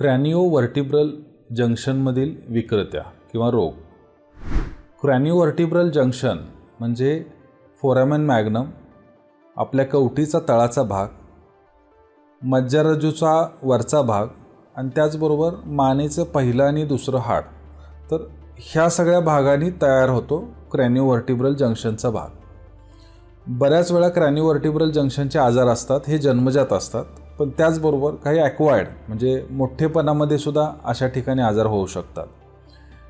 Cranio व्हर्टिब्रल जंक्शनमधील विकृत्या किंवा रोग. Cranio व्हर्टिब्रल junction म्हणजे फोरॅमन मॅग्नम आपल्या कवटीचा तळाचा भाग मज्जारजूचा वरचा भाग आणि त्याचबरोबर मानेचं पहिलं आणि दुसरं हाड. तर ह्या सगळ्या भागांनी तयार होतो क्रॅनिओ व्हर्टिब्रल जंक्शनचा भाग. बऱ्याच वेळा क्रॅनिओ व्हर्टिब्रल जंक्शनचे आजार असतात हे जन्मजात असतात. पण त्याचबरोबर काही ॲक्वायर्ड म्हणजे मोठेपणामध्ये सुद्धा अशा ठिकाणी आजार होऊ शकतात.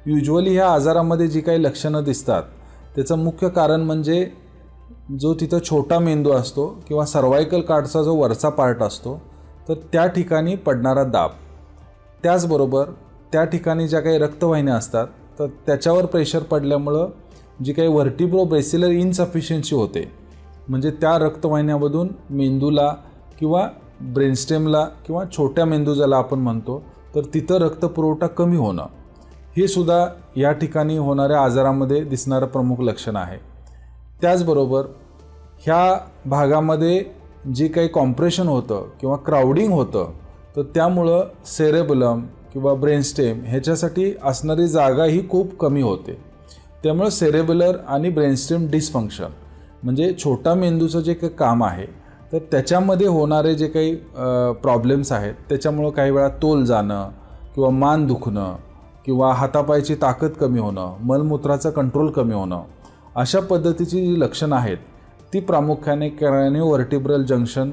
युजली ह्या आजारामध्ये जी काही लक्षणं दिसतात त्याचं मुख्य कारण म्हणजे जो तिथं छोटा मेंदू असतो किंवा सर्वायकल कार्डचा जो वरचा पार्ट असतो तर त्या ठिकाणी पडणारा दाब. त्याचबरोबर त्या ठिकाणी ज्या काही रक्तवाहिन्या असतात तर त्याच्यावर प्रेशर पडल्यामुळं जी काही व्हर्टिब्रो ब्रेसिलर इनसफिशियन्सी होते म्हणजे त्या रक्तवाहिन्यामधून मेंदूला किंवा ब्रेनस्टेमला किंवा छोट्या मेंदू ज्याला आपण म्हणतो तर तिथं रक्तपुरवठा कमी होणं. हे सुद्धा या ठिकाणी होणाऱ्या आजारामध्ये दिसणारं प्रमुख लक्षण आहे. त्याचबरोबर ह्या भागामध्ये जे काही कॉम्प्रेशन होतं किंवा क्राउडिंग होतं तर त्यामुळं सेरेबलम किंवा ब्रेनस्टेम ह्याच्यासाठी असणारी जागा ही खूप कमी होते. त्यामुळं सेरेबलर आणि ब्रेनस्टेम डिसफंक्शन म्हणजे छोटा मेंदूचं जे काही काम आहे तर त्याच्यामध्ये होणारे जे काही प्रॉब्लेम्स आहेत त्याच्यामुळं काही वेळा तोल जाणं किंवा मान दुखणं किंवा हातापायची ताकद कमी होणं मलमूत्राचं कंट्रोल कमी होणं अशा पद्धतीची जी लक्षणं आहेत ती प्रामुख्याने कॅरॅनिओ व्हर्टिब्रल जंक्शन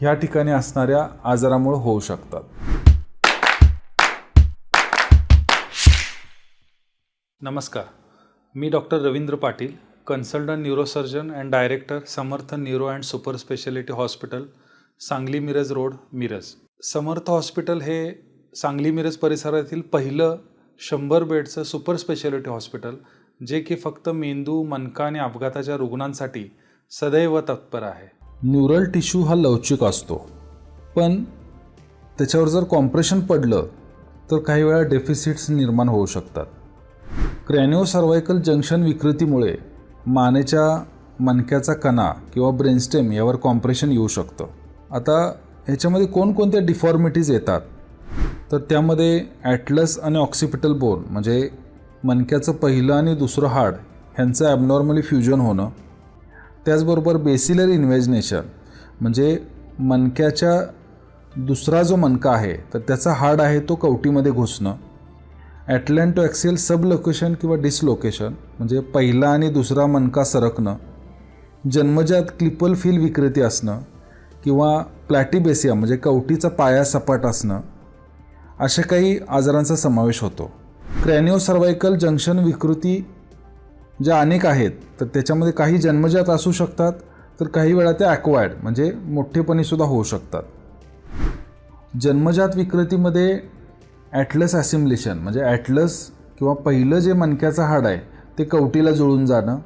ह्या ठिकाणी असणाऱ्या आजारामुळे होऊ शकतात. नमस्कार. मी doctor Ravindra Patil consultant neurosurgeon and director Samarth neuro and super speciality hospital Sangli Miraj road Miraj Samarth hospital हे सांगली मिरज परिसरातील पहिलं शंभर बेडचं सुपर स्पेशालिटी हॉस्पिटल जे की फक्त मेंदू मनका आणि अपघाताच्या रुग्णांसाठी सदैव तत्पर आहे. न्यूरल टिश्यू हा लवचिक असतो. पण त्याच्यावर जर कॉम्प्रेशन पडलं तर काही वेळा डेफिसिट्स निर्माण होऊ शकतात. क्रॅनिओ सर्वायकल जंक्शन विकृतीमुळे मानेच्या मणक्याचा कणा किंवा ब्रेनस्टेम यावर कॉम्प्रेशन येऊ शकतं. आता ह्याच्यामध्ये कोणकोणत्या डिफॉर्मिटीज येतात? तर त्यामध्ये ॲटलस आणि ऑक्सिपिटल बोन म्हणजे मणक्याचं पहिलं आणि दुसरं हाड ह्यांचं ॲबनॉर्मली फ्युजन होणं. त्याचबरोबर बेसिलर इन्व्हेजनेशन म्हणजे मणक्याच्या दुसरा जो मणका आहे तर त्याचा हाड आहे तो कवटीमध्ये घुसणं. ॲटलँटो ॲक्सियल सबलोकेशन किंवा डिसलोकेशन म्हणजे पहिला आणि दुसरा मनका सरकणं जन्मजात क्लिपल फील विकृती असणं किंवा प्लॅटिबेसिया म्हणजे कवटीचा पाया सपाट असणं अशा काही आजारांचा समावेश होतो. क्रॅनिओ सर्वायकल जंक्शन विकृती ज्या अनेक आहेत तर त्याच्यामध्ये काही जन्मजात असू शकतात तर काही वेळा त्या ॲक्वायर्ड म्हणजे मोठेपणीसुद्धा होऊ शकतात. जन्मजात विकृतीमध्ये ॲटलस ॲसिम्युलेशन म्हणजे ॲटलस किंवा पहिलं जे मणक्याचं हाड आहे ते कवटीला जुळून जाणं.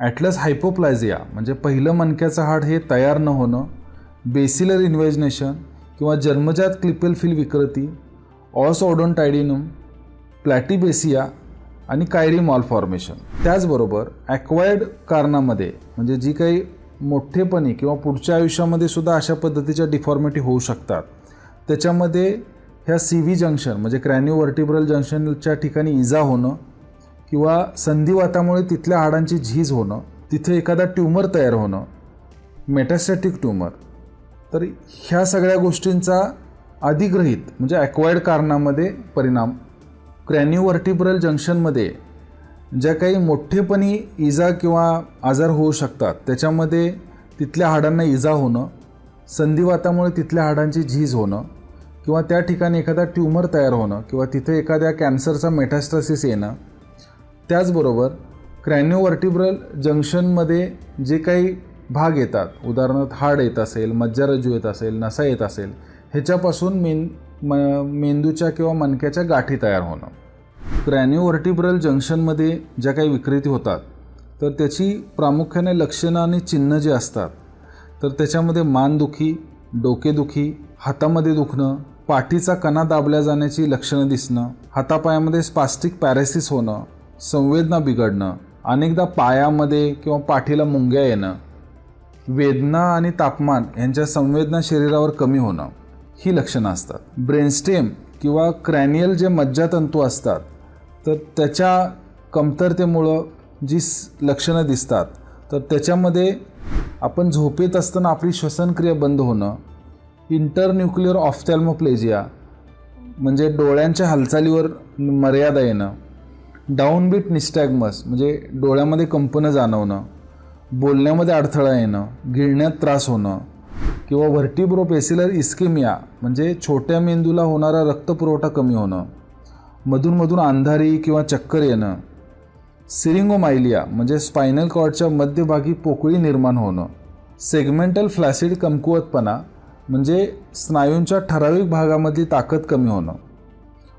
ॲटलस हायपोप्लायझिया म्हणजे पहिलं मणक्याचं हाड हे तयार न होणं. बेसिलर इन्व्हेजनेशन किंवा जन्मजात क्लिपेल फिल विकृती. ऑस ओडोनटायडिनम प्लॅटिबेसिया आणि कायरी मॉलफॉर्मेशन. त्याचबरोबर ॲक्वायर्ड कारणामध्ये म्हणजे जी काही मोठेपणी किंवा पुढच्या आयुष्यामध्ये सुद्धा अशा पद्धतीच्या डिफॉर्मिटी होऊ शकतात. त्याच्यामध्ये ह्या सी व्ही जंक्शन म्हणजे क्रॅन्यू व्हर्टिब्रल जंक्शनच्या ठिकाणी इजा होणं किंवा संधिवातामुळे तिथल्या हाडांची झीज होणं तिथे एखादा ट्यूमर तयार होणं मेटॅस्टॅटिक ट्यूमर तर ह्या सगळ्या गोष्टींचा अधिग्रहित म्हणजे ॲक्वायर्ड कारणामध्ये परिणाम क्रॅन्यू व्हर्टिब्रल जंक्शनमध्ये ज्या काही मोठेपणी इजा किंवा आजार होऊ शकतात त्याच्यामध्ये तिथल्या हाडांना इजा होणं संधिवातामुळे तिथल्या हाडांची झीज होणं किंवा त्या ठिकाणी एखादा ट्यूमर तयार होणं किंवा तिथे एखाद्या कॅन्सरचा मेटास्टासिस येणं त्याचबरोबर क्रॅन्युव्हर्टिब्रल जंक्शनमध्ये जे काही भाग येतात उदाहरणार्थ हाड येत असेल मज्जारज्जू येत असेल नसा येत असेल ह्याच्यापासून मेन म मेंदूच्या किंवा मणक्याच्या गाठी तयार होणं. क्रॅन्युव्हर्टिब्रल जंक्शनमध्ये ज्या काही विकृती होतात तर त्याची प्रामुख्याने लक्षणं आणि चिन्ह जे असतात तर त्याच्यामध्ये मानदुखी डोकेदुखी हातामध्ये दुखणं पाठीचा कणा दाबल्या जाण्याची लक्षणं दिसणं हातापायामध्ये स्पास्टिक पॅरेसिस होणं संवेदना बिघडणं अनेकदा पायामध्ये किंवा पाठीला मुंग्या येणं वेदना आणि तापमान यांच्या संवेदना शरीरावर कमी होणं ही लक्षणं असतात. ब्रेनस्टेम किंवा क्रॅनियल जे मज्जातंतू असतात तर त्याच्या कमतरतेमुळं जी लक्षणं दिसतात तर त्याच्यामध्ये आपण झोपेत असताना आपली श्वसनक्रिया बंद होणं इंटरन्युक्लिअर ऑफ्थॅल्मोप्लेजिया म्हणजे डोळ्यांच्या हालचालीवर मर्यादा येणं डाऊनबीट निस्टॅगमस म्हणजे डोळ्यामध्ये कंपनं जाणवणं बोलण्यामध्ये अडथळा येणं गिळण्यात त्रास होणं किंवा व्हर्टिब्रोपेसिलर इस्केमिया म्हणजे छोट्या मेंदूला होणारा रक्तपुरवठा कमी होणं मधूनमधून अंधारी किंवा चक्कर येणं सिरिंगोमायलिया म्हणजे स्पायनल कॉर्डच्या मध्यभागी पोकळी निर्माण होणं सेगमेंटल फ्लॅसिड कमकुवतपणा म्हणजे स्नायूंच्या ठराविक भागामधली ताकद कमी होणं.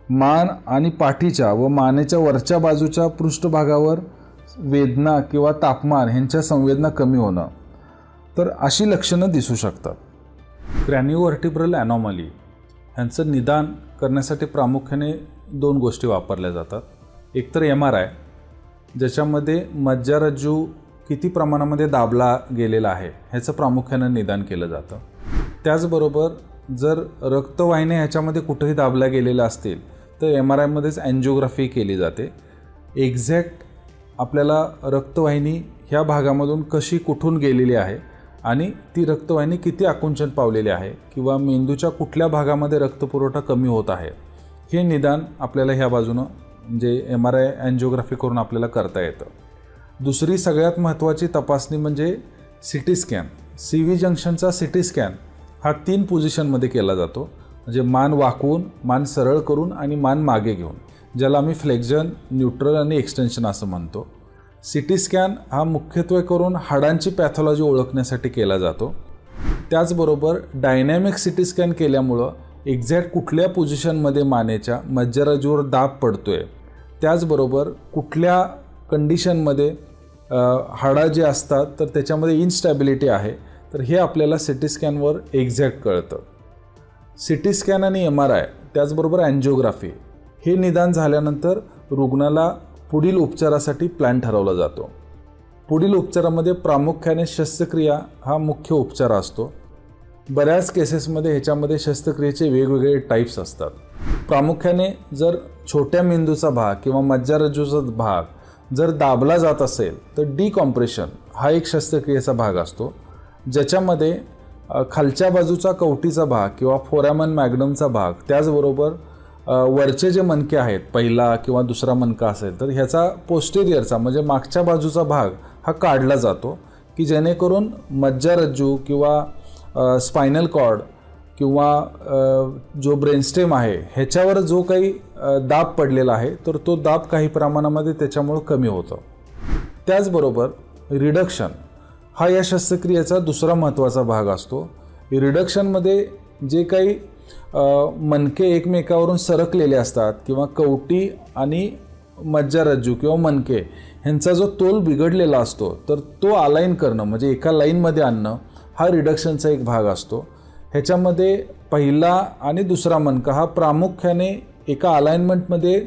मान आणि पाठीच्या व मानेच्या वरच्या बाजूच्या पृष्ठभागावर वेदना किंवा तापमान ह्यांच्या संवेदना कमी होणं. तर अशी लक्षणं दिसू शकतात. क्रॅनिओव्हर्टिब्रल ॲनॉमली ह्यांचं निदान करण्यासाठी प्रामुख्याने दोन गोष्टी वापरल्या जातात. एकतर एम आर आय ज्याच्यामध्ये मज्जारज्जू किती प्रमाणामध्ये दाबला गेलेला आहे ह्याचं प्रामुख्यानं निदान केलं जातं. त्याचबरोबर जर रक्तवाहिन्या ह्याच्यामध्ये कुठेही दाबल्या गेलेल्या असतील तर एम आर आयमध्येच अँजिओग्राफी केली जाते. एक्झॅक्ट आपल्याला रक्तवाहिनी ह्या भागामधून कशी कुठून गेलेली आहे आणि ती रक्तवाहिनी किती आकुंचन पावलेली आहे किंवा मेंदूच्या कुठल्या भागामध्ये रक्तपुरवठा कमी होत आहे हे निदान आपल्याला ह्या बाजूनं म्हणजे एम आर आय अँजिओग्राफी करून आपल्याला करता येतं. दुसरी सगळ्यात महत्त्वाची तपासणी म्हणजे C T scan C V जंक्शनचा C T scan हा तीन पोझिशनमध्ये केला जातो. म्हणजे मान वाकवून मान सरळ करून आणि मान मागे घेऊन ज्याला आम्ही फ्लेक्झन न्यूट्रल आणि एक्सटेन्शन असं म्हणतो. सी टी स्कॅन हा मुख्यत्वे करून हाडांची पॅथॉलॉजी ओळखण्यासाठी केला जातो. त्याचबरोबर डायनॅमिक सी टी स्कॅन केल्यामुळं एक्झॅक्ट कुठल्या पोझिशनमध्ये मानेच्या मज्जारज्जूवर दाब पडतो आहे त्याचबरोबर कुठल्या कंडिशनमध्ये हाडं जे असतात तर त्याच्यामध्ये इनस्टॅबिलिटी आहे तर हे आपल्याला सी टी स्कॅनवर एक्झॅक्ट कळतं. सी टी स्कॅन आणि एम आर आय त्याचबरोबर अँजिओग्राफी हे निदान झाल्यानंतर रुग्णाला पुढील उपचारासाठी प्लॅन ठरवला जातो. पुढील उपचारामध्ये प्रामुख्याने शस्त्रक्रिया हा मुख्य उपचार असतो. बऱ्याच केसेसमध्ये ह्याच्यामध्ये शस्त्रक्रियेचे वेगवेगळे टाईप्स असतात. प्रामुख्याने जर छोट्या मेंदूचा भाग किंवा मज्जारज्जूचा भाग जर दाबला जात असेल तर डिकॉम्प्रेशन हा एक शस्त्रक्रियेचा भाग असतो. ज्याच्यामध्ये खालच्या बाजूचा कवटीचा भाग किंवा फोरॅमन मॅग्नमचा भाग त्याचबरोबर वरचे जे मनके आहेत पहिला किंवा दुसरा मणका असेल तर ह्याचा पोस्टेरियरचा म्हणजे मागच्या बाजूचा भाग हा काढला जातो की जेणेकरून मज्जारज्जू किंवा स्पायनल कॉर्ड किंवा जो ब्रेनस्टेम आहे ह्याच्यावर जो काही दाब पडलेला आहे तर तो दाब काही प्रमाणामध्ये त्याच्यामुळं कमी होतो. त्याचबरोबर रिडक्शन हा या शस्त्रक्रियेचा दुसरा महत्त्वाचा भाग असतो. रिडक्शनमध्ये जे काही मनके एकमेकावरून सरकलेले असतात किंवा कवटी आणि मज्जारज्जू किंवा मनके ह्यांचा जो तोल बिघडलेला असतो तर तो अलाईन करणं म्हणजे एका लाईनमध्ये आणणं हा रिडक्शनचा एक भाग असतो. ह्याच्यामध्ये पहिला आणि दुसरा मनका हा प्रामुख्याने एका अलाइनमेंटमध्ये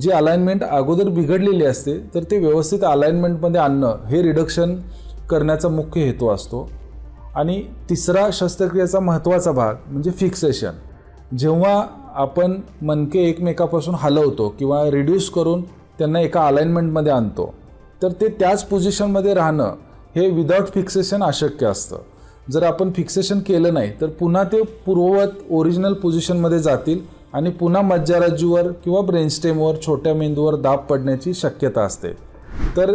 जी अलाइनमेंट अगोदर बिघडलेली असते तर ते व्यवस्थित अलाइनमेंटमध्ये आणणं हे रिडक्शन करण्याचा मुख्य हेतू असतो. आणि तिसरा शस्त्रक्रियेचा महत्त्वाचा भाग म्हणजे फिक्सेशन जेव्हा आपण मनके एकमेकापासून हलवतो किंवा रिड्यूस करून त्यांना एका अलाइनमेंटमध्ये आणतो तर ते त्याच पोझिशनमध्ये राहणं हे विदाउट फिक्सेशन अशक्य असतं. जर आपण फिक्सेशन केलं नाही तर पुन्हा ते पूर्ववत ओरिजिनल पोझिशनमध्ये जातील आणि पुन्हा मज्जारज्जूवर किंवा ब्रेनस्टेमवर छोट्या मेंदूवर दाब पडण्याची शक्यता असते. तर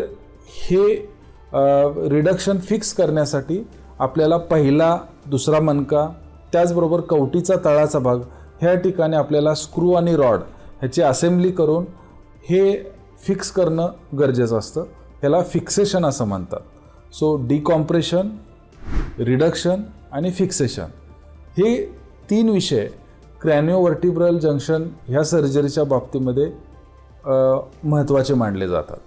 हे रिडक्शन फिक्स करण्यासाठी आपल्याला पहिला दुसरा मणका त्याचबरोबर कवटीचा तळाचा भाग ह्या ठिकाणी आपल्याला स्क्रू आणि रॉड ह्याची असेंब्ली करून हे फिक्स करणं गरजेचं असतं. ह्याला फिक्सेशन असं म्हणतात. सो डिकॉम्प्रेशन रिडक्शन आणि फिक्सेशन हे तीन विषय क्रॅनिओवर्टिब्रल जंक्शन ह्या सर्जरीच्या बाबतीमध्ये महत्त्वाचे मानले जातात.